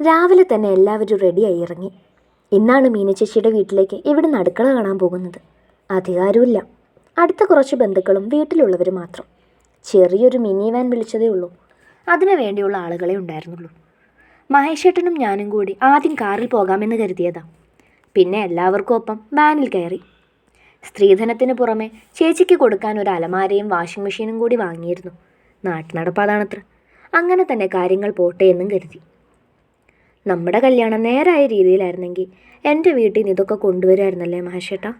രാവിലെ തന്നെ എല്ലാവരും റെഡിയായി ഇറങ്ങി. ഇന്നാണ് മീനച്ചേച്ചിയുടെ വീട്ടിലേക്ക് ഇവിടുന്ന് അടുക്കള കാണാൻ പോകുന്നത്? അധികാരമില്ല അടുത്ത കുറച്ച് ബന്ധുക്കളും വീട്ടിലുള്ളവർ മാത്രം. ചെറിയൊരു മിനി വാൻ വിളിച്ചതേ ഉള്ളൂ. അതിനു വേണ്ടിയുള്ള ആളുകളെ ഉണ്ടായിരുന്നുള്ളൂ. മഹേഷേട്ടനും ഞാനും കൂടി ആദ്യം കാറിൽ പോകാമെന്ന് കരുതിയതാ. പിന്നെ എല്ലാവർക്കും ഒപ്പം വാനിൽ കയറി. സ്ത്രീധനത്തിന് പുറമെ ചേച്ചിക്ക് കൊടുക്കാൻ ഒരു അലമാരയും വാഷിംഗ് മെഷീനും കൂടി വാങ്ങിയിരുന്നു. നാട്ടുനടപ്പ് അതാണത്ര അങ്ങനെ തന്നെ കാര്യങ്ങൾ പോട്ടെ എന്നും കരുതി. നമ്മുടെ കല്യാണം നേരായ രീതിയിലായിരുന്നെങ്കിൽ എന്റെ വീട്ടിൽ നിന്ന് ഇതൊക്കെ കൊണ്ടുവരായിരുന്നല്ലേ മഹേഷേട്ടാ?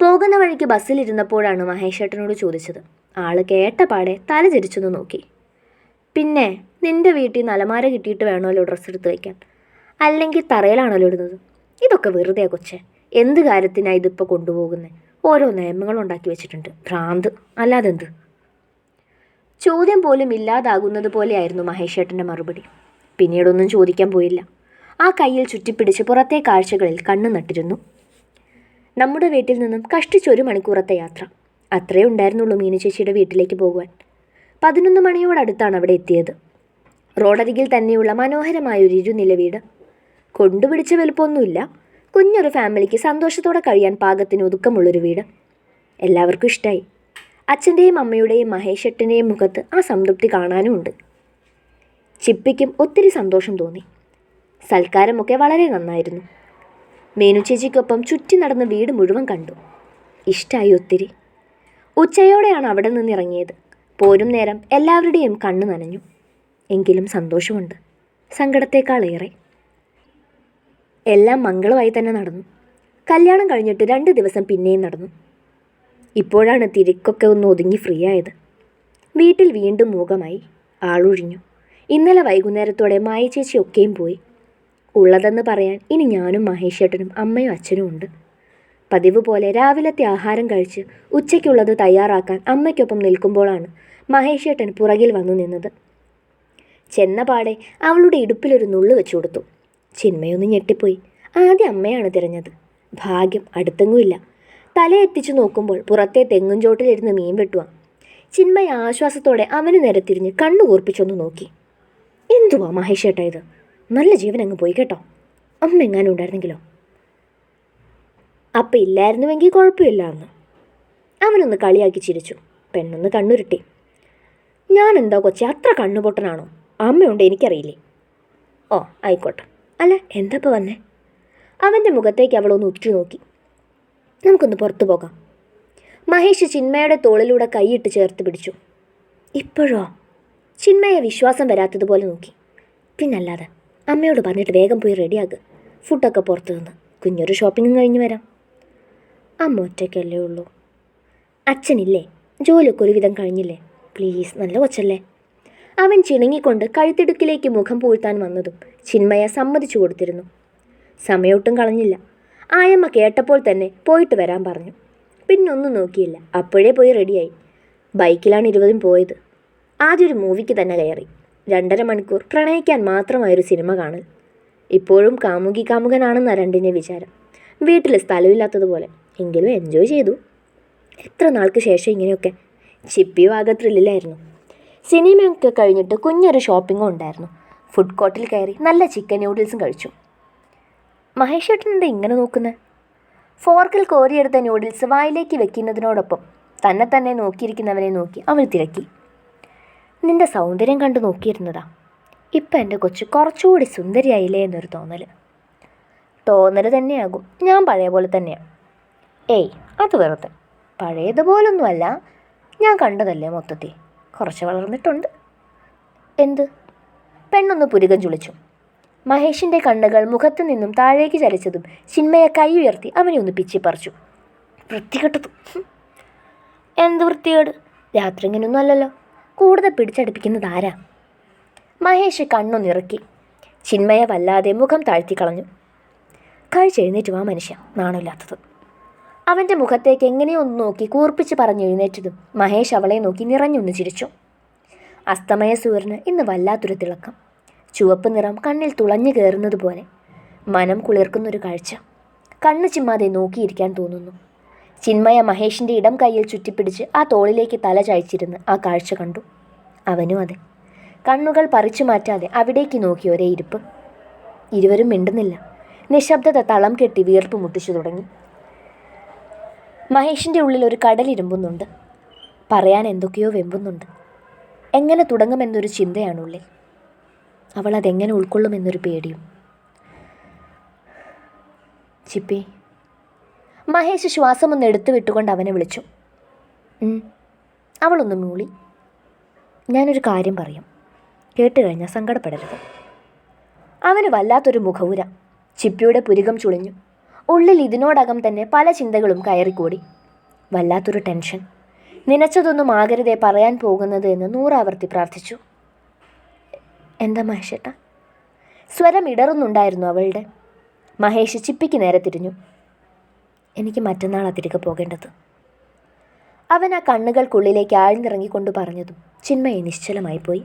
പോകുന്ന വഴിക്ക് ബസ്സിലിരുന്നപ്പോഴാണ് മഹേഷേട്ടനോട് ചോദിച്ചത്. ആൾ കേട്ട പാടെ തല നോക്കി. പിന്നെ നിന്റെ വീട്ടിൽ നിന്ന് അലമാര കിട്ടിയിട്ട് വേണമല്ലോ ഡ്രസ്സ് എടുത്ത് വയ്ക്കാൻ അല്ലെങ്കിൽ തറയിലാണല്ലോ ഇടുന്നത്? ഇതൊക്കെ വെറുതെ കൊച്ചേ. എന്ത് കാര്യത്തിനാണ് ഇതിപ്പോൾ കൊണ്ടുപോകുന്നത് ഓരോ നിയമങ്ങളും ഉണ്ടാക്കി വെച്ചിട്ടുണ്ട്. ഭ്രാന്ത്. അല്ലാതെന്ത്? ചോദ്യം പോലും ഇല്ലാതാകുന്നത് പോലെയായിരുന്നു മഹേഷേട്ടന്റെ മറുപടി. പിന്നീടൊന്നും ചോദിക്കാൻ പോയില്ല. ആ കയ്യിൽ ചുറ്റിപ്പിടിച്ച് പുറത്തെ കാഴ്ചകളിൽ കണ്ണു നട്ടിരുന്നു. നമ്മുടെ വീട്ടിൽ നിന്നും കഷ്ടിച്ച് ഒരു മണിക്കൂറത്തെ യാത്ര. അത്രേ ഉണ്ടായിരുന്നുള്ളൂ മീനു ചേച്ചിയുടെ വീട്ടിലേക്ക് പോകുവാൻ. പതിനൊന്ന് മണിയോടടുത്താണ് അവിടെ എത്തിയത്. റോഡരികിൽ തന്നെയുള്ള മനോഹരമായ ഒരു ഇരുനില വീട്. കൊണ്ടുപിടിച്ച വലുപ്പമൊന്നുമില്ല. കുഞ്ഞൊരു ഫാമിലിക്ക് സന്തോഷത്തോടെ കഴിയാൻ പാകത്തിന് ഒതുക്കമുള്ളൊരു വീട്. എല്ലാവർക്കും ഇഷ്ടമായി അച്ഛന്റെയും അമ്മയുടെയും മഹേഷേട്ടന്റെയും മുഖത്ത് ആ സംതൃപ്തി കാണാനുമുണ്ട്. ചിപ്പിക്കും ഒത്തിരി സന്തോഷം തോന്നി. സൽക്കാരമൊക്കെ വളരെ നന്നായിരുന്നു. മേനു ചേച്ചിക്കൊപ്പം ചുറ്റി നടന്ന് വീട് മുഴുവൻ കണ്ടു. ഇഷ്ടമായി ഒത്തിരി. ഉച്ചയോടെയാണ് അവിടെ നിന്ന് ഇറങ്ങിയത് പോരും നേരം എല്ലാവരുടെയും കണ്ണു നനഞ്ഞു. എങ്കിലും സന്തോഷമുണ്ട്. സങ്കടത്തേക്കാളേറെ എല്ലാം മംഗളമായി തന്നെ നടന്നു. കല്യാണം കഴിഞ്ഞിട്ട് രണ്ട് ദിവസം പിന്നെയും നടന്നു. ഇപ്പോഴാണ് തിരക്കൊക്കെ ഒന്ന് ഒതുങ്ങി ഫ്രീ ആയത് വീട്ടിൽ വീണ്ടും മൂകമായി. ആളൊഴിഞ്ഞു. ഇന്നലെ വൈകുന്നേരത്തോടെ മായി ചേച്ചി ഒക്കെയും പോയി. ഉള്ളതെന്ന് പറയാൻ ഇനി ഞാനും മഹേഷേട്ടനും അമ്മയും അച്ഛനും ഉണ്ട്. പതിവ് പോലെ രാവിലത്തെ ആഹാരം കഴിച്ച് ഉച്ചയ്ക്കുള്ളത് തയ്യാറാക്കാൻ അമ്മയ്ക്കൊപ്പം നിൽക്കുമ്പോഴാണ് മഹേഷേട്ടൻ പുറകിൽ വന്നു നിന്നത്. ചെന്ന പാടെ അവളുടെ ഇടുപ്പിലൊരു നുള്ളു വെച്ചു കൊടുത്തു. ചിന്മയൊന്ന് ഞെട്ടിപ്പോയി. ആദ്യം അമ്മയാണ് തിരഞ്ഞത്. ഭാഗ്യം അടുത്തെങ്ങുമില്ല തലയെത്തിച്ചു നോക്കുമ്പോൾ പുറത്തെ തെങ്ങും ചോട്ടിലിരുന്ന് മീൻ വെട്ടുവാ. ചിന്മയ ആശ്വാസത്തോടെ അവന് നേരെ തിരിഞ്ഞ് കണ്ണു കൂർപ്പിച്ചൊന്ന് നോക്കി. എന്തുവാ മഹേഷേട്ട ഇത്? നല്ല ജീവൻ അങ്ങ് പോയി കേട്ടോ. അമ്മ എങ്ങാനും ഉണ്ടായിരുന്നെങ്കിലോ? അപ്പം ഇല്ലായിരുന്നുവെങ്കിൽ കുഴപ്പമില്ല എന്ന് അവനൊന്ന് കളിയാക്കി ചിരിച്ചു. പെണ്ണൊന്ന് കണ്ണുരുട്ടി. ഞാൻ എന്താ കൊച്ചി അത്ര കണ്ണുപൊട്ടനാണോ? അമ്മയുണ്ട് എനിക്കറിയില്ലേ. ഓ ആയിക്കോട്ടെ. അല്ല എന്താ വന്നേ? അവന്റെ മുഖത്തേക്ക് അവളൊന്ന് ഉറ്റുനോക്കി നമുക്കൊന്ന് പുറത്തു പോകാം. മഹേഷ് ചിന്മയുടെ തോളിലൂടെ കൈയിട്ട് ചേർത്ത് പിടിച്ചു. ഇപ്പോഴോ? ചിന്മയെ വിശ്വാസം വരാത്തതുപോലെ നോക്കി. പിന്നല്ലാതെ അമ്മയോട് പറഞ്ഞിട്ട് വേഗം പോയി റെഡിയാക്കുക ഫുഡൊക്കെ പുറത്തു നിന്ന്. കുഞ്ഞൊരു ഷോപ്പിംഗും കഴിഞ്ഞ് വരാം. അമ്മ ഒറ്റയ്ക്കല്ലേ ഉള്ളൂ. അച്ഛനില്ലേ? ജോലിയൊക്കെ ഒരുവിധം കഴിഞ്ഞില്ലേ? പ്ലീസ് നല്ല കൊച്ചല്ലേ. അവൻ ചിണങ്ങിക്കൊണ്ട് കഴുത്തിടുക്കിലേക്ക് മുഖം പൂഴ്ത്താൻ വന്നതും ചിന്മയ സമ്മതിച്ചു കൊടുത്തിരുന്നു. സമയൊട്ടും കളഞ്ഞില്ല. ആയമ്മ കേട്ടപ്പോൾ തന്നെ പോയിട്ട് വരാൻ പറഞ്ഞു. പിന്നൊന്നും നോക്കിയില്ല. അപ്പോഴേ പോയി റെഡിയായി ബൈക്കിലാണ് ഇരുവരും പോയത്. ആദ്യം ഒരു മൂവിക്ക് തന്നെ കയറി. രണ്ടര മണിക്കൂർ പ്രണയിക്കാൻ മാത്രമായൊരു സിനിമ കാണൽ. ഇപ്പോഴും കാമുകി കാമുകനാണെന്ന രണ്ടിന്റെ വിചാരം. വീട്ടിൽ സ്ഥലമില്ലാത്തതുപോലെ എങ്കിലും എൻജോയ് ചെയ്തു. എത്ര നാൾക്ക് ശേഷം ഇങ്ങനെയൊക്കെ ചിപ്പി വാഗ ത്രില്ലിലായിരുന്നു. സിനിമയൊക്കെ കഴിഞ്ഞിട്ട് കുഞ്ഞൊരു ഷോപ്പിങ്ങും ഉണ്ടായിരുന്നു. ഫുഡ് കോർട്ടിൽ കയറി നല്ല ചിക്കൻ നൂഡിൽസും കഴിച്ചു. മഹേഷ് ഏട്ടൻ എന്താ ഇങ്ങനെ നോക്കുന്നത് ഫോർക്കിൽ കോരിയെടുത്ത നൂഡിൽസ് വായിലേക്ക് വെക്കുന്നതിനോടൊപ്പം തന്നെ തന്നെ നോക്കിയിരിക്കുന്നവനെ നോക്കി അവൾ തിരക്കി. നിന്റെ സൗന്ദര്യം കണ്ടു നോക്കിയിരുന്നതാ. ഇപ്പം എന്റെ കൊച്ച് കുറച്ചുകൂടി സുന്ദരിയായില്ലേ എന്നൊരു തോന്നൽ തോന്നൽ തന്നെയാകും. ഞാൻ പഴയ പോലെ തന്നെയാണ് ഏയ് അത് വെറുതെ. പഴയതുപോലൊന്നുമല്ല. ഞാൻ കണ്ടതല്ലേ മൊത്തത്തിൽ. കുറച്ച് വളർന്നിട്ടുണ്ട്. എന്ത്? പെണ്ണൊന്ന് പുരുകം ചുളിച്ചു. മഹേഷിന്റെ കണ്ണുകൾ മുഖത്തു നിന്നും താഴേക്ക് ചലിച്ചതും ചിന്മയെ കൈ ഉയർത്തി അവനെ ഒന്ന് പിച്ചിപ്പറിച്ചു വൃത്തികെട്ടതു. എന്ത് വൃത്തികേട്? രാത്രി ഇങ്ങനെയൊന്നും അല്ലല്ലോ. കൂടുതൽ പിടിച്ചടുപ്പിക്കുന്നത് ആരാ? മഹേഷ് കണ്ണൊന്നിറക്കി ചിന്മയ വല്ലാതെ മുഖം താഴ്ത്തി കളഞ്ഞു. കഴിച്ചെഴുന്നേറ്റ് വാ മനുഷ്യ നാണമില്ലാത്തത്. അവന്റെ മുഖത്തേക്ക് എങ്ങനെയൊന്ന് നോക്കി കൂർപ്പിച്ച് പറഞ്ഞെഴുന്നേറ്റതും മഹേഷ് അവളെ നോക്കി നിറഞ്ഞൊന്ന് ചിരിച്ചു. അസ്തമയ സൂര്യന് ഇന്ന് വല്ലാത്തൊരു തിളക്കം. ചുവപ്പ് നിറം കണ്ണിൽ തുളഞ്ഞു കയറുന്നത് പോലെ. മനം കുളിർക്കുന്നൊരു കാഴ്ച. കണ്ണ് ചിമ്മാതെ നോക്കിയിരിക്കാൻ തോന്നുന്നു. ചിന്മയ മഹേഷിന്റെ ഇടം കയ്യിൽ ചുറ്റിപ്പിടിച്ച് ആ തോളിലേക്ക് തല ചായച്ചിരുന്ന് ആ കാഴ്ച കണ്ടു. അവനും അതെ. കണ്ണുകൾ പറിച്ചു മാറ്റാതെ അവിടേക്ക് നോക്കി ഒരേ ഇരിപ്പ്. ഇരുവരും മിണ്ടുന്നില്ല. നിശബ്ദത തളം കെട്ടി വീർപ്പ് മുട്ടിച്ചു തുടങ്ങി. മഹേഷിന്റെ ഉള്ളിൽ ഒരു കടലിരുമ്പുന്നുണ്ട് പറയാൻ എന്തൊക്കെയോ വെമ്പുന്നുണ്ട്. എങ്ങനെ തുടങ്ങുമെന്നൊരു ചിന്തയാണുള്ളിൽ. അവൾ അതെങ്ങനെ ഉൾക്കൊള്ളുമെന്നൊരു പേടിയും. ചിപ്പി മഹേഷ് ശ്വാസമൊന്ന് എടുത്തു വിട്ടുകൊണ്ട് അവനെ വിളിച്ചു. അവളൊന്ന് മൂളി. ഞാനൊരു കാര്യം പറയും. കേട്ട് കഴിഞ്ഞാൽ സങ്കടപ്പെടരുത്. അവന് വല്ലാത്തൊരു മുഖവുര. ചിപ്പിയുടെ പുരുകം ചുളിഞ്ഞു. ഉള്ളിൽ ഇതിനോടകം തന്നെ പല ചിന്തകളും കയറിക്കൂടി. വല്ലാത്തൊരു ടെൻഷൻ. നനച്ചതൊന്നും ആകരുതേ പറയാൻ പോകുന്നത് എന്ന് നൂറാവർത്തി പ്രാർത്ഥിച്ചു. എന്താ മഹേഷേട്ട? സ്വരം ഇടറുന്നുണ്ടായിരുന്നു അവളുടെ. മഹേഷ് ചിപ്പിക്ക് നേരെ തിരിഞ്ഞു. എനിക്ക് മറ്റന്നാൾ തിരികെ പോകേണ്ടത്. അവൻ ആ കണ്ണുകൾക്കുള്ളിലേക്ക് ആഴ്ന്നിറങ്ങിക്കൊണ്ട് പറഞ്ഞതും ചിന്മയെ നിശ്ചലമായി പോയി.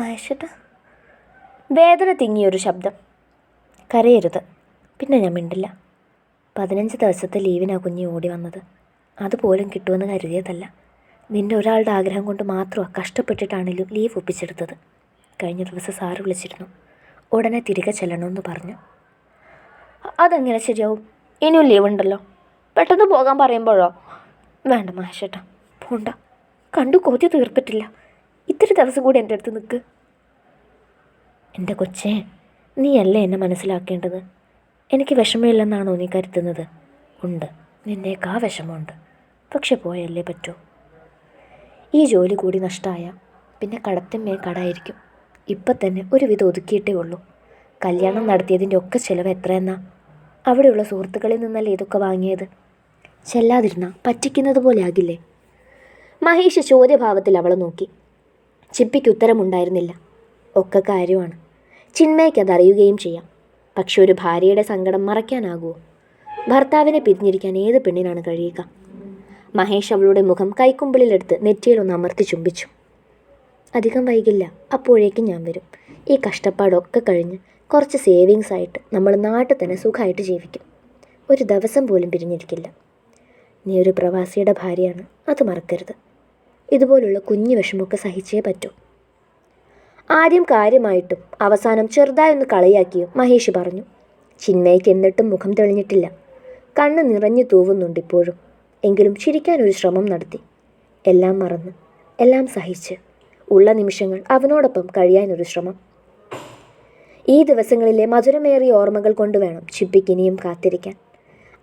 മഹേഷേട്ട വേദന തിങ്ങിയൊരു ശബ്ദം. കരയരുത് പിന്നെ ഞാൻ മിണ്ടില്ല. പതിനഞ്ച് ദിവസത്തെ ലീവിനാ കുഞ്ഞി ഓടി വന്നത്. അതുപോലും കിട്ടുമെന്ന് കരുതിയതല്ല. നിന്റെ ഒരാളുടെ ആഗ്രഹം കൊണ്ട് മാത്രമാണ് കഷ്ടപ്പെട്ടിട്ടാണെങ്കിലും ലീവ് ഒപ്പിച്ചെടുത്തത്. കഴിഞ്ഞ ദിവസം സാറ് വിളിച്ചിരുന്നു. ഉടനെ തിരികെ ചെല്ലണമെന്ന് പറഞ്ഞു. അതെങ്ങനെ ശരിയാവും? ഇനിയും ലീവ് ഉണ്ടല്ലോ പെട്ടെന്ന് പോകാൻ പറയുമ്പോഴോ? വേണ്ട മാഷേട്ടാ പോണ്ട. കണ്ടു കൊതി തീർത്തിട്ടില്ല. ഇത്തിരി ദിവസം കൂടി എന്റെ അടുത്ത് നിൽക്ക്. എന്റെ കൊച്ചേ നീയല്ലേ എന്നെ മനസ്സിലാക്കേണ്ടത്? എനിക്ക് വിഷമമില്ലെന്നാണോ നീ കരുതുന്നത്? ഉണ്ട് നിന്നേക്കാ വിഷമമുണ്ട്. പക്ഷെ പോയല്ലേ പറ്റൂ. ഈ ജോലി കൂടി നഷ്ടമായ പിന്നെ കടത്തിന്മേൽ കടായിരിക്കും. ഇപ്പം തന്നെ ഒരുവിധം ഒതുക്കിയിട്ടേ ഉള്ളൂ. കല്യാണം നടത്തിയതിന്റെ ഒക്കെ ചിലവ് എത്രയെന്നാ? അവിടെയുള്ള സുഹൃത്തുക്കളിൽ നിന്നല്ല ഇതൊക്കെ വാങ്ങിയത്? ചെല്ലാതിരുന്ന പറ്റിക്കുന്നത് പോലെ ആകില്ലേ? മഹേഷ് ചോദ്യഭാവത്തിൽ അവളെ നോക്കി. ചിപ്പിക്ക് ഉത്തരമുണ്ടായിരുന്നില്ല. ഒക്കെ കാര്യമാണ്. ചിന്മയ്ക്ക് അതറിയുകയും ചെയ്യാം. പക്ഷെ ഒരു ഭാര്യയുടെ സങ്കടം മറയ്ക്കാനാകുമോ ഭർത്താവിനെ പിരിഞ്ഞിരിക്കാൻ ഏത് പെണ്ണിനാണ് കഴിയുക? മഹേഷ് അവളുടെ മുഖം കൈക്കുമ്പിളിലെടുത്ത് നെറ്റിയിലൊന്ന് അമർത്തി ചുംബിച്ചു. അധികം വൈകില്ല. അപ്പോഴേക്കും ഞാൻ വരും. ഈ കഷ്ടപ്പാടൊക്കെ കഴിഞ്ഞ് കുറച്ച് സേവിങ്സ് ആയിട്ട് നമ്മൾ നാട്ടിൽ തന്നെ സുഖമായിട്ട് ജീവിക്കും. ഒരു ദിവസം പോലും പിരിഞ്ഞിരിക്കില്ല. നീ ഒരു പ്രവാസിയുടെ ഭാര്യയാണ് അത് മറക്കരുത്. ഇതുപോലുള്ള കുഞ്ഞു വിഷമമൊക്കെ സഹിച്ചേ പറ്റൂ. ആദ്യം കാര്യമായിട്ടും അവസാനം ചെറുതായൊന്ന് കളയാക്കിയും മഹേഷ് പറഞ്ഞു ചിന്മയ്ക്ക് എന്നിട്ടും മുഖം തെളിഞ്ഞിട്ടില്ല. കണ്ണ് നിറഞ്ഞു തൂവുന്നുണ്ട് ഇപ്പോഴും. എങ്കിലും ചിരിക്കാൻ ഒരു ശ്രമം നടത്തി. എല്ലാം മറന്ന് എല്ലാം സഹിച്ച്. ഉള്ള നിമിഷങ്ങൾ അവനോടൊപ്പം കഴിയാനൊരു ശ്രമം. ഈ ദിവസങ്ങളിലെ മധുരമേറിയ ഓർമ്മകൾ കൊണ്ട് വേണം ചിപ്പിക്ക് കാത്തിരിക്കാൻ.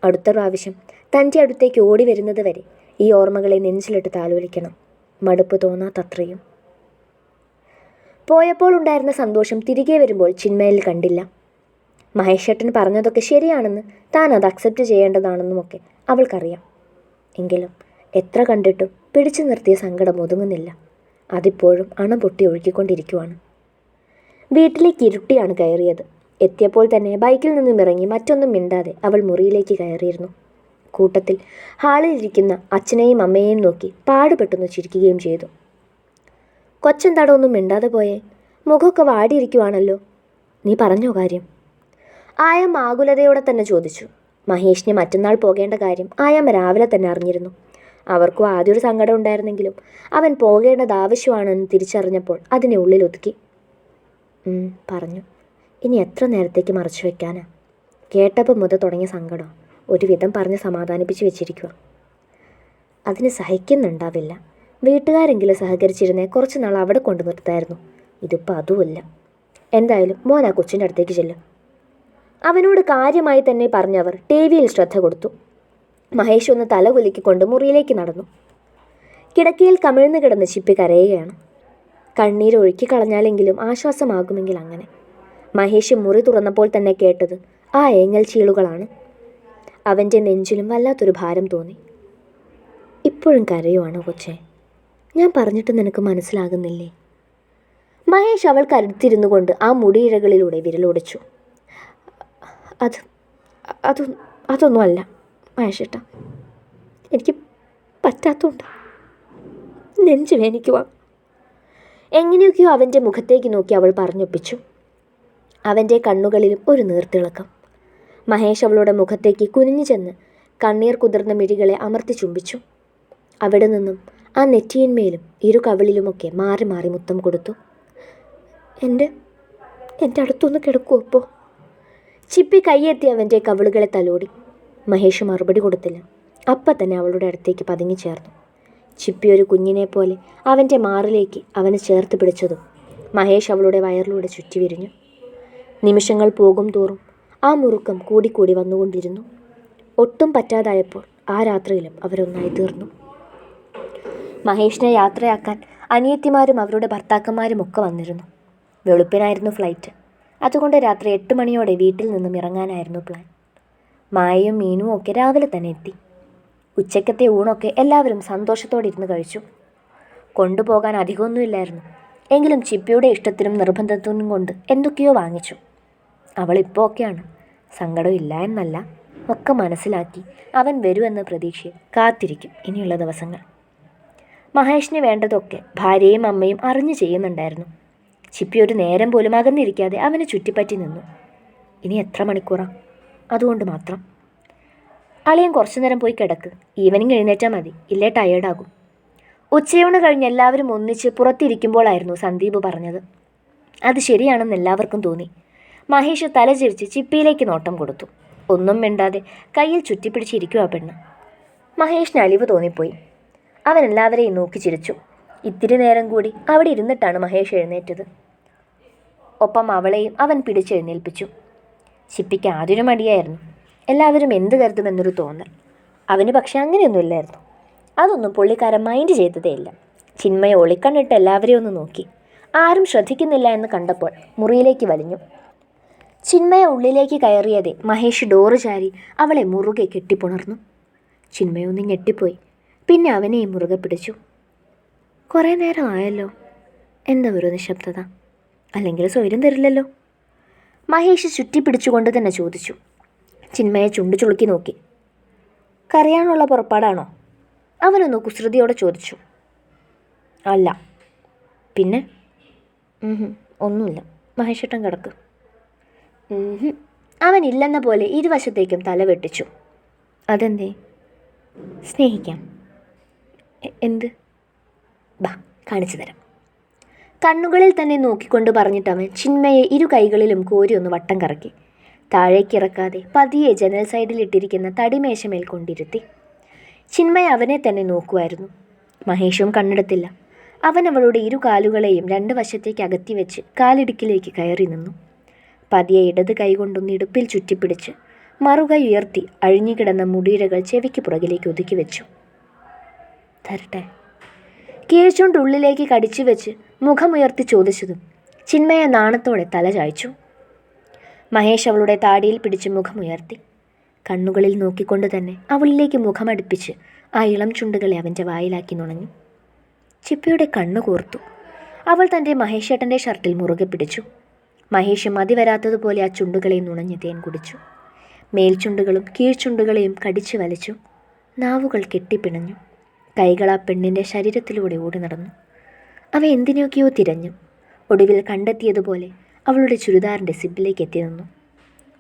അടുത്ത പ്രാവശ്യം തന്റെ അടുത്തേക്ക് ഓടി വരുന്നത് വരെ ഈ ഓർമ്മകളെ നെഞ്ചിലിട്ട് താലോലിക്കണം. മടുപ്പ് തോന്നാത്തത്രയും. പോയപ്പോൾ ഉണ്ടായിരുന്ന സന്തോഷം തിരികെ വരുമ്പോൾ ചിന്മയിൽ കണ്ടില്ല. മഹേഷേട്ടൻ പറഞ്ഞതൊക്കെ ശരിയാണെന്ന് താൻ അത് അക്സെപ്റ്റ് ചെയ്യേണ്ടതാണെന്നുമൊക്കെ അവൾക്കറിയാം. എങ്കിലും എത്ര കണ്ടിട്ടും പിടിച്ചു നിർത്തിയ സങ്കടം ഒതുങ്ങുന്നില്ല. അതിപ്പോഴും അണ പൊട്ടി ഒഴുകിക്കൊണ്ടിരിക്കുവാണ്. വീട്ടിലേക്ക് ഇരുട്ടിയാണ് കയറിയത്. എത്തിയപ്പോൾ തന്നെ ബൈക്കിൽ നിന്നും ഇറങ്ങി മറ്റൊന്നും മിണ്ടാതെ അവൾ മുറിയിലേക്ക് കയറിയിരുന്നു. കൂട്ടത്തിൽ ഹാളിലിരിക്കുന്ന അച്ഛനെയും അമ്മയെയും നോക്കി പാടുപെട്ടെന്ന് ചിരിക്കുകയും ചെയ്തു. കൊച്ചെന്താടോ ഒന്നും മിണ്ടാതെ പോയേ? മുഖമൊക്കെ വാടിയിരിക്കുവാണല്ലോ. നീ പറഞ്ഞോ കാര്യം? ആയം ആകുലതയോടെ തന്നെ ചോദിച്ചു. മഹേഷിന് മറ്റന്നാൾ പോകേണ്ട കാര്യം ആയം രാവിലെ തന്നെ അറിഞ്ഞിരുന്നു. അവർക്കും ആദ്യൊരു സങ്കടം ഉണ്ടായിരുന്നെങ്കിലും അവൻ പോകേണ്ടത് ആവശ്യമാണെന്ന് തിരിച്ചറിഞ്ഞപ്പോൾ അതിനെ ഉള്ളിൽ ഒതുക്കി ഉം, പറഞ്ഞു. ഇനി എത്ര നേരത്തേക്ക് മറച്ചു വെക്കാനാ? കേട്ടപ്പം മുതൽ തുടങ്ങിയ സങ്കടം. ഒരുവിധം പറഞ്ഞ് സമാധാനിപ്പിച്ച് വെച്ചിരിക്കുക അതിന് സഹിക്കുന്നുണ്ടാവില്ല. വീട്ടുകാരെങ്കിലും സഹകരിച്ചിരുന്നേ കുറച്ച് നാൾ അവിടെ കൊണ്ടു നിർത്തായിരുന്നു. ഇതിപ്പോൾ അതുമല്ല. എന്തായാലും മോൻ ആ കൊച്ചിന്റെ അടുത്തേക്ക് ചെല്ലും. അവനോട് കാര്യമായി തന്നെ പറഞ്ഞവർ ടി വിയിൽ ശ്രദ്ധ കൊടുത്തു. മഹേഷ് ഒന്ന് തല കുലുക്കിക്കൊണ്ട് മുറിയിലേക്ക് നടന്നു. കിടക്കയിൽ കമിഴ്ന്നു കിടന്ന് ചിപ്പി കരയുകയാണ്. കണ്ണീരൊഴുക്കി കളഞ്ഞാലെങ്കിലും ആശ്വാസമാകുമെങ്കിൽ അങ്ങനെ. മഹേഷ് മുറി തുറന്നപ്പോൾ തന്നെ കേട്ടത് ആ ഏങ്ങൽ ചീളുകളാണ്. അവന്റെ നെഞ്ചിലും വല്ലാത്തൊരു ഭാരം തോന്നി. ഇപ്പോഴും കരയുവാണ് കൊച്ചേ? ഞാൻ പറഞ്ഞിട്ട് നിനക്ക് മനസ്സിലാകുന്നില്ലേ? മഹേഷ് അവൾ കരുത്തിരുന്നു കൊണ്ട് ആ മുടിയിഴകളിലൂടെ വിരലോടിച്ചു അത് അത് അതൊന്നും അല്ല മഹേഷേട്ടാ. എനിക്ക് പറ്റാത്തതുകൊണ്ട് നെഞ്ചു വേനിക്കുവാ. എങ്ങനെയൊക്കെയോ അവന്റെ മുഖത്തേക്ക് നോക്കി അവൾ പറഞ്ഞൊപ്പിച്ചു. അവന്റെ കണ്ണുകളിലും ഒരു നീർത്തിളക്കം. മഹേഷ് അവളുടെ മുഖത്തേക്ക് കുനിഞ്ഞു ചെന്ന് കണ്ണീർ കുതിർന്ന മിഴികളെ അമർത്തി ചുംബിച്ചു. അവിടെ നിന്നും ആ നെറ്റിയന്മേലും ഇരു കവിളിലുമൊക്കെ മാറി മാറി മുത്തം കൊടുത്തു. എന്റെ എന്റെ അടുത്തൊന്ന് കിടക്കുമോ അപ്പോൾ ചിപ്പി കൈയെത്തി അവന്റെ കവിളുകളെ തലോടി. മഹേഷ് മറുപടി കൊടുത്തില്ല. അപ്പം തന്നെ അവളുടെ അടുത്തേക്ക് പതുങ്ങി ചേർന്നു ചിപ്പി ഒരു കുഞ്ഞിനെ പോലെ അവന്റെ മാറിലേക്ക് അവനെ ചേർത്ത് പിടിച്ചതും മഹേഷ് അവളുടെ വയറിലൂടെ ചുറ്റി വിരിഞ്ഞു. നിമിഷങ്ങൾ പോകും തോറും ആ മുറുക്കം കൂടിക്കൂടി വന്നുകൊണ്ടിരുന്നു. ഒട്ടും പറ്റാതായപ്പോൾ ആ രാത്രിയിലും അവരൊന്നായി തീർന്നു. മഹേഷിനെ യാത്രയാക്കാൻ അനിയത്തിമാരും അവരുടെ ഭർത്താക്കന്മാരും ഒക്കെ വന്നിരുന്നു. വെളുപ്പിനായിരുന്നു ഫ്ലൈറ്റ്. അതുകൊണ്ട് രാത്രി എട്ട് മണിയോടെ വീട്ടിൽ നിന്നും ഇറങ്ങാനായിരുന്നു പ്ലാൻ. മായയും മീനും ഒക്കെ രാവിലെ തന്നെ എത്തി. ഉച്ചക്കത്തെ ഊണൊക്കെ എല്ലാവരും സന്തോഷത്തോടെ ഇരുന്ന് കഴിച്ചു. കൊണ്ടുപോകാൻ അധികമൊന്നുമില്ലായിരുന്നു. എങ്കിലും ചിപ്പിയുടെ ഇഷ്ടത്തിനും നിർബന്ധത്തിനും കൊണ്ട് എന്തൊക്കെയോ വാങ്ങിച്ചു. അവൾ ഇപ്പോൾ ഒക്കെയാണ്. സങ്കടം ഇല്ല എന്നല്ല. ഒക്കെ മനസ്സിലാക്കി അവൻ വരുമെന്ന പ്രതീക്ഷയിൽ കാത്തിരിക്കും ഇനിയുള്ള ദിവസങ്ങൾ. മഹേഷിന് വേണ്ടതൊക്കെ ഭാര്യയും അമ്മയും അറിഞ്ഞു ചെയ്യുന്നുണ്ടായിരുന്നു. ചിപ്പി ഒരു നേരം പോലും അകന്നിരിക്കാതെ അവനെ ചുറ്റിപ്പറ്റി നിന്നു. ഇനി എത്ര മണിക്കൂറാണ് അതുകൊണ്ട് മാത്രം. അളിയൻ കുറച്ചു നേരം പോയി കിടക്ക്. ഈവനിങ് എഴുന്നേറ്റാൽ മതി. ഇല്ലേ ടയേർഡാകും ഉച്ചയൂണ് കഴിഞ്ഞ് എല്ലാവരും ഒന്നിച്ച് പുറത്തിരിക്കുമ്പോഴായിരുന്നു സന്ദീപ് പറഞ്ഞത്. അത് ശരിയാണെന്ന് എല്ലാവർക്കും തോന്നി. മഹേഷ് തലചിരിച്ച് ചിപ്പിയിലേക്ക് നോട്ടം കൊടുത്തു. ഒന്നും മിണ്ടാതെ കയ്യിൽ ചുറ്റിപ്പിടിച്ചിരിക്കുക പെണ്ണ്. മഹേഷിന് അലിവ് തോന്നിപ്പോയി. അവൻ എല്ലാവരെയും നോക്കി ചിരിച്ചു. ഇത്തിരി നേരം കൂടി അവിടെ ഇരുന്നിട്ടാണ് മഹേഷ് എഴുന്നേറ്റത്. ഒപ്പം അവളെയും അവൻ പിടിച്ചെഴുന്നേൽപ്പിച്ചു ചിപ്പിക്ക് ആദ്യൊരു മടിയായിരുന്നു. എല്ലാവരും എന്ത് കരുതുമെന്നൊരു തോന്നൽ. അവന് പക്ഷേ അങ്ങനെയൊന്നുമില്ലായിരുന്നു. അതൊന്നും പുള്ളിക്കാരൻ മൈൻഡ് ചെയ്തതേയില്ല ചിന്മയെ ഒളിക്കണ്ണിട്ട് എല്ലാവരെയും ഒന്ന് നോക്കി. ആരും ശ്രദ്ധിക്കുന്നില്ല എന്ന് കണ്ടപ്പോൾ മുറിയിലേക്ക് വലിഞ്ഞു. ചിന്മയ ഉള്ളിലേക്ക് കയറിയതെ മഹേഷ് ഡോറ് ചാരി അവളെ മുറുകെ കെട്ടിപ്പുണർന്നു. ചിന്മയൊന്ന് ഞെട്ടിപ്പോയി. പിന്നെ അവനെയും മുറുകെ പിടിച്ചു. കുറേ നേരം ആയല്ലോ എന്താ ഒരു നിശബ്ദത? അല്ലെങ്കിൽ സ്വൈര്യം തരില്ലല്ലോ? മഹേഷ് ചുറ്റിപ്പിടിച്ചുകൊണ്ട് തന്നെ ചോദിച്ചു. ചിന്മയെ ചുണ്ടു ചുളുക്കി നോക്കി. കരയാനുള്ള പുറപ്പാടാണോ? അവനൊന്ന് കുസൃതിയോടെ ചോദിച്ചു. അല്ല. പിന്നെ? ഒന്നുമില്ല. മഹേഷേട്ടൻ കിടക്ക്. അവൻ ഇല്ലെന്ന പോലെ ഇരുവശത്തേക്കും തല വെട്ടിച്ചു. അതെന്തേ? സ്നേഹിക്കാം. എന്ത്? ബാ കാണിച്ചു തരാം. കണ്ണുകളിൽ തന്നെ നോക്കിക്കൊണ്ട് പറഞ്ഞിട്ടവൻ ചിന്മയെ ഇരു കൈകളിലും കോരി ഒന്ന് വട്ടം കറക്കി. താഴേക്കിറക്കാതെ പതിയെ ജനൽ സൈഡിൽ ഇട്ടിരിക്കുന്ന തടിമേശമേൽ കൊണ്ടിരുത്തി. ചിന്മയ അവനെ തന്നെ നോക്കുമായിരുന്നു മഹേഷും കണ്ണെടുത്തില്ല. അവൻ അവളുടെ ഇരു കാലുകളെയും രണ്ട് വശത്തേക്ക് അകത്തി വെച്ച് കാലിടുക്കിലേക്ക് കയറി നിന്നു. പതിയെ ഇടത് കൈകൊണ്ടൊന്ന് ഇടുപ്പിൽ ചുറ്റിപ്പിടിച്ച് മറുകൈ ഉയർത്തി അഴിഞ്ഞുകിടന്ന മുടിയിഴകൾ ചെവിക്ക് പുറകിലേക്ക് ഒതുക്കി വെച്ചു. തരട്ടെ. കീഴ്ച്ചുകൊണ്ട് ഉള്ളിലേക്ക് കടിച്ചു വെച്ച് മുഖമുയർത്തി ചോദിച്ചതും ചിന്മയ നാണത്തോടെ തല ചായ്ച്ചു. മഹേഷ് അവളുടെ താടിയിൽ പിടിച്ച് മുഖമുയർത്തി. കണ്ണുകളിൽ നോക്കിക്കൊണ്ട് തന്നെ അവളിലേക്ക് മുഖമടുപ്പിച്ച് ആ ഇളം ചുണ്ടുകളെ അവന്റെ വായിലാക്കി നുണഞ്ഞു. ചിപ്പിയുടെ കണ്ണു കോർത്തു. അവൾ തന്റെ മഹേഷേട്ടന്റെ ഷർട്ടിൽ മുറുകെ പിടിച്ചു. മഹേഷ് മതി വരാത്തതുപോലെ ആ ചുണ്ടുകളെ നുണഞ്ഞ് തേൻ കുടിച്ചു. മേൽചുണ്ടുകളും കീഴ്ചുണ്ടുകളെയും കടിച്ചു വലിച്ചു. നാവുകൾ കെട്ടിപ്പിണഞ്ഞു. കൈകൾ ആ പെണ്ണിന്റെ ശരീരത്തിലൂടെ ഓടി നടന്നു. അവ എന്തിനൊക്കെയോ തിരഞ്ഞു. ഒടുവിൽ കണ്ടെത്തിയതുപോലെ അവളുടെ ചുരിദാറിന്റെ സിബിലേക്ക് എത്തി നിന്നു.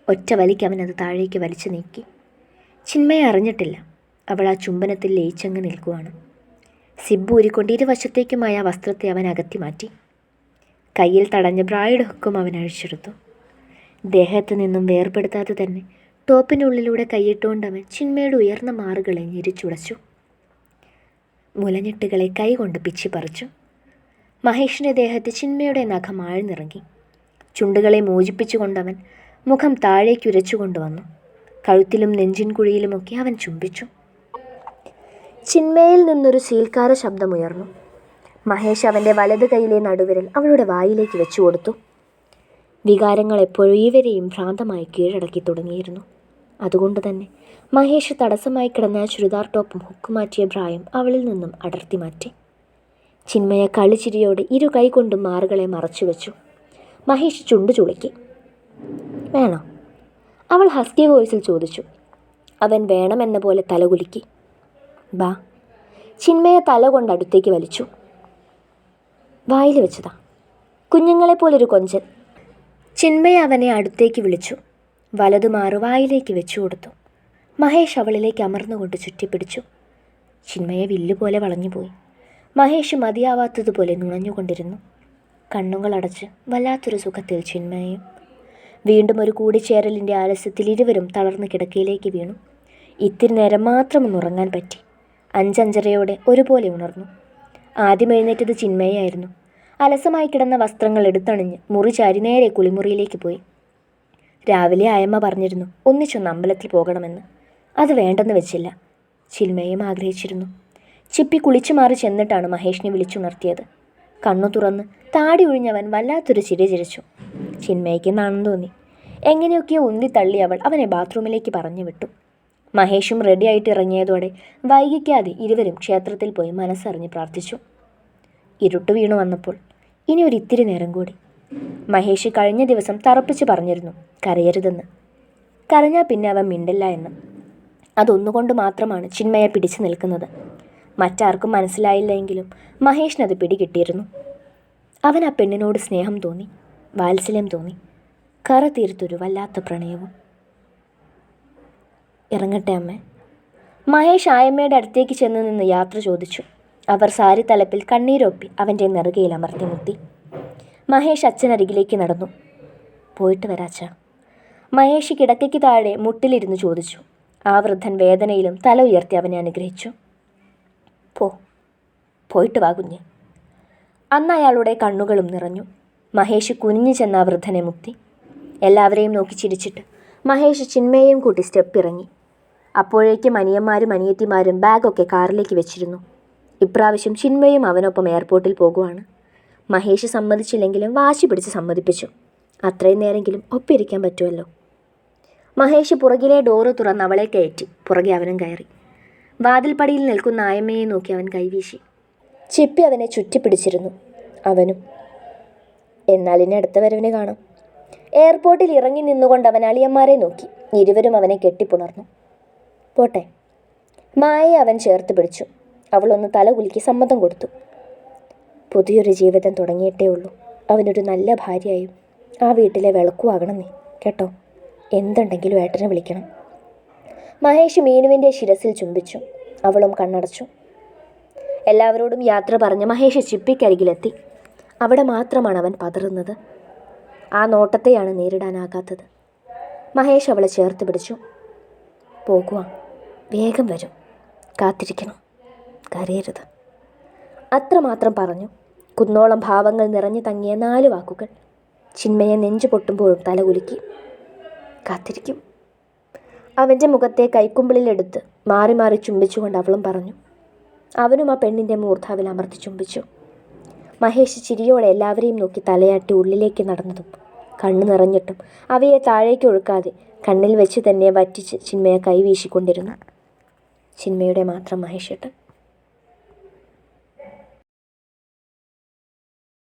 ഒറ്റ വലിക്ക് അവൻ അത് താഴേക്ക് വലിച്ചു നീക്കി. ചിന്മയെ അറിഞ്ഞിട്ടില്ല. അവൾ ആ ചുംബനത്തിൽ ലയിച്ചങ്ങ് നിൽക്കുവാണ്. സിബ് ഊരിക്കൊണ്ട് ഇരുവശത്തേക്കുമായ ആ വസ്ത്രത്തെ അവൻ അകത്തി മാറ്റി. കയ്യിൽ തടഞ്ഞ ബ്രായുടെ ഹുക്കും അവൻ അഴിച്ചെടുത്തു. ദേഹത്ത് നിന്നും വേർപെടുത്താതെ തന്നെ ടോപ്പിനുള്ളിലൂടെ കൈയിട്ടുകൊണ്ട് അവൻ ചിന്മയുടെ ഉയർന്ന മാറുകളെ ഞെരിച്ചുടച്ചു മുലഞ്ഞെട്ടുകളെ കൈകൊണ്ട് പിച്ചി പറിച്ചു. മഹേഷിന്റെ ദേഹത്ത് ചിന്മയുടെ നഖം ആഴ്ന്നിറങ്ങി. ചുണ്ടുകളെ മോചിപ്പിച്ചുകൊണ്ടവൻ മുഖം താഴേക്കുരച്ചുകൊണ്ടുവന്നു കഴുത്തിലും നെഞ്ചിൻ കുഴിയിലുമൊക്കെ അവൻ ചുംബിച്ചു. ചിന്മയിൽ നിന്നൊരു സീൽക്കാര ശബ്ദമുയർന്നു. മഹേഷ് അവന്റെ വലത് കൈയിലെ നടുവിരൽ അവളുടെ വായിലേക്ക് വെച്ചു കൊടുത്തു. വികാരങ്ങൾ എപ്പോഴും ഇവരെയും ഭ്രാന്തമായി കീഴടക്കി തുടങ്ങിയിരുന്നു. അതുകൊണ്ട് തന്നെ മഹേഷ് തടസ്സമായി കിടന്ന ചുരിദാർ ടോപ്പും ഹുക്കുമാറ്റിയ പ്രായം അവളിൽ നിന്നും അടർത്തി മാറ്റി. ചിന്മയ കളിച്ചിരിയോടെ ഇരു കൈ കൊണ്ടും മാറുകളെ മറച്ചു വെച്ചു മഹേഷ് ചുണ്ടു ചുളുക്കി. വേണോ? അവൾ ഹസ്കി വോയിസിൽ ചോദിച്ചു. അവൻ വേണമെന്ന പോലെ തലകുലുക്കി ബാ. ചിന്മയെ തല കൊണ്ട് അടുത്തേക്ക് വലിച്ചു. വായിൽ വെച്ചതാ. കുഞ്ഞുങ്ങളെപ്പോലൊരു കൊഞ്ചൻ. ചിന്മയ അവനെ അടുത്തേക്ക് വിളിച്ചു. വലതു മാറുവായിലേക്ക് വെച്ചു കൊടുത്തു. മഹേഷ് അവളിലേക്ക് അമർന്നുകൊണ്ട് ചുറ്റിപ്പിടിച്ചു. ചിന്മയെ വില്ലുപോലെ വളഞ്ഞുപോയി. മഹേഷ് മതിയാവാത്തതുപോലെ നുണഞ്ഞുകൊണ്ടിരുന്നു. കണ്ണുകളടച്ച് വല്ലാത്തൊരു സുഖത്തിൽ ചിന്മയും. വീണ്ടും ഒരു കൂടിച്ചേരലിന്റെ ആലസ്യത്തിൽ ഇരുവരും തളർന്ന് കിടക്കയിലേക്ക് വീണു. ഇത്തിരി നേരം മാത്രം ഉറങ്ങാൻ പറ്റി. അഞ്ചഞ്ചരയോടെ ഒരുപോലെ ഉണർന്നു. ആദ്യം എഴുന്നേറ്റത് ചിന്മയായിരുന്നു. അലസമായി കിടന്ന വസ്ത്രങ്ങൾ എടുത്തണിഞ്ഞ് മുറി ചാരി നേരെ കുളിമുറിയിലേക്ക് പോയി. രാവിലെ അയമ്മ പറഞ്ഞിരുന്നു ഒന്നിച്ചൊന്ന് അമ്പലത്തിൽ പോകണമെന്ന്. അത് വേണ്ടെന്ന് വെച്ചില്ല. ചിന്മയും ആഗ്രഹിച്ചിരുന്നു. ചിപ്പി കുളിച്ചു മാറി ചെന്നിട്ടാണ് മഹേഷിനെ വിളിച്ചുണർത്തിയത്. കണ്ണു തുറന്ന് താടി ഒഴിഞ്ഞവൻ വല്ലാത്തൊരു ചിരി ചിരിച്ചു. ചിന്മയ്ക്ക് തോന്നി. എങ്ങനെയൊക്കെയോ ഉന്തിത്തള്ളി അവൾ അവനെ ബാത്റൂമിലേക്ക് പറഞ്ഞു വിട്ടു. മഹേഷും റെഡിയായിട്ട് ഇറങ്ങിയതോടെ വൈകിക്കാതെ ഇരുവരും ക്ഷേത്രത്തിൽ പോയി മനസ്സറിഞ്ഞ് പ്രാർത്ഥിച്ചു. ഇരുട്ട് വീണു വന്നപ്പോൾ ഇനി ഒരു ഇത്തിരി നേരം കൂടി. മഹേഷ് കഴിഞ്ഞ ദിവസം തറപ്പിച്ച് പറഞ്ഞിരുന്നു കരയരുതെന്ന്. കരഞ്ഞാൽ പിന്നെ അവൻ മിണ്ടില്ല എന്ന്. അതൊന്നുകൊണ്ട് മാത്രമാണ് ചിന്മയെ പിടിച്ചു നിൽക്കുന്നത്. മറ്റാർക്കും മനസ്സിലായില്ലെങ്കിലും മഹേഷിനത് പിടികിട്ടിയിരുന്നു. അവൻ ആ പെണ്ണിനോട് സ്നേഹം തോന്നി വാത്സല്യം തോന്നി കറ തീർത്തൊരു വല്ലാത്ത പ്രണയവും. ഇറങ്ങട്ടെ അമ്മ. മഹേഷ് ആയമ്മയുടെ അടുത്തേക്ക് ചെന്ന് നിന്ന് യാത്ര ചോദിച്ചു. അവർ സാരി തലപ്പിൽ കണ്ണീരൊപ്പി അവന്റെ നെറുകയിൽ അമർത്തി മുത്തി മഹേഷ് അച്ഛനരികിലേക്ക് നടന്നു. പോയിട്ട് വരാച്ച. മഹേഷ് കിടക്കയ്ക്ക് താഴെ മുട്ടിലിരുന്ന് ചോദിച്ചു. ആ വൃദ്ധൻ വേദനയിലും തല ഉയർത്തി അവനെ അനുഗ്രഹിച്ചു. പോ. പോയിട്ട് വാ കുഞ്ഞ്. അന്ന് അയാളുടെ കണ്ണുകളും നിറഞ്ഞു. മഹേഷ് കുനിഞ്ഞു ചെന്ന വൃദ്ധനെ മുക്തി എല്ലാവരെയും നോക്കി ചിരിച്ചിട്ട് മഹേഷ് ചിന്മയെയും കൂട്ടി സ്റ്റെപ്പ് ഇറങ്ങി. അപ്പോഴേക്കും അനിയന്മാരും അനിയത്തിമാരും ബാഗൊക്കെ കാറിലേക്ക് വെച്ചിരുന്നു. ഇപ്രാവശ്യം ചിന്മയും അവനൊപ്പം എയർപോർട്ടിൽ പോകുവാണ്. മഹേഷ് സമ്മതിച്ചില്ലെങ്കിലും വാശി പിടിച്ച് സമ്മതിപ്പിച്ചു. അത്രയും നേരെങ്കിലും ഒപ്പിരിക്കാൻ പറ്റുമല്ലോ. മഹേഷ് പുറകിലെ ഡോറ് തുറന്ന് അവളെ കയറ്റി. പുറകെ അവനും കയറി. വാതിൽപ്പടിയിൽ നിൽക്കുന്ന ആയമ്മയെ നോക്കി അവൻ കൈവീശി. ചിപ്പി അവനെ ചുറ്റിപ്പിടിച്ചിരുന്നു. അവനും എന്നാൽ ഇനി അടുത്ത വരവിനെ കാണാം. എയർപോർട്ടിൽ ഇറങ്ങി നിന്നുകൊണ്ട് അവൻ അളിയന്മാരെ നോക്കി. ഇരുവരും അവനെ കെട്ടിപ്പുണർന്നു. പോട്ടെ. മായയെ അവൻ ചേർത്ത് പിടിച്ചു. അവളൊന്ന് തല കുലുക്കി സമ്മതം കൊടുത്തു. പുതിയൊരു ജീവിതം തുടങ്ങിയിട്ടേ ഉള്ളൂ. അവനൊരു നല്ല ഭാര്യയായും ആ വീട്ടിലെ വിളക്കുവാകണം നീ. കേട്ടോ? എന്തുണ്ടെങ്കിലും ഏട്ടനെ വിളിക്കണം. മഹേഷ് മീനുവിന്റെ ശിരസിൽ ചുംബിച്ചു. അവളും കണ്ണടച്ചു. എല്ലാവരോടും യാത്ര പറഞ്ഞ് മഹേഷ് ചിപ്പിക്കരികിലെത്തി. അവിടെ മാത്രമാണ് അവൻ പതറുന്നത്. ആ നോട്ടത്തെയാണ് നേരിടാനാകാത്തത്. മഹേഷ് അവളെ ചേർത്ത് പിടിച്ചു. പോകുക വേഗം വരും. കാത്തിരിക്കണം. കരയരുത്. അത്രമാത്രം പറഞ്ഞു. കുന്നോളം ഭാവങ്ങൾ നിറഞ്ഞു തങ്ങിയ നാല് വാക്കുകൾ ചിന്മയെ നെഞ്ചു പൊട്ടുമ്പോഴും തലകുലുക്കി കാത്തിരിക്കും. അവന്റെ മുഖത്തെ കൈക്കുമ്പിളിലെടുത്ത് മാറി മാറി ചുംബിച്ചുകൊണ്ട് അവളും പറഞ്ഞു. അവനും ആ പെണ്ണിന്റെ മൂർധാവിൽ അമർത്തി ചുംബിച്ചു. മഹേഷ് ചിരിയോടെ എല്ലാവരെയും നോക്കി തലയാട്ടി ഉള്ളിലേക്ക് നടന്നതും കണ്ണു നിറഞ്ഞിട്ടും അവയെ താഴേക്ക് ഒഴുക്കാതെ കണ്ണിൽ വെച്ച് തന്നെ വറ്റിച്ച് ചിന്മയെ കൈവീശിക്കൊണ്ടിരുന്നു ചിന്മയുടെ മാത്രം മഹേഷേട്ടൻ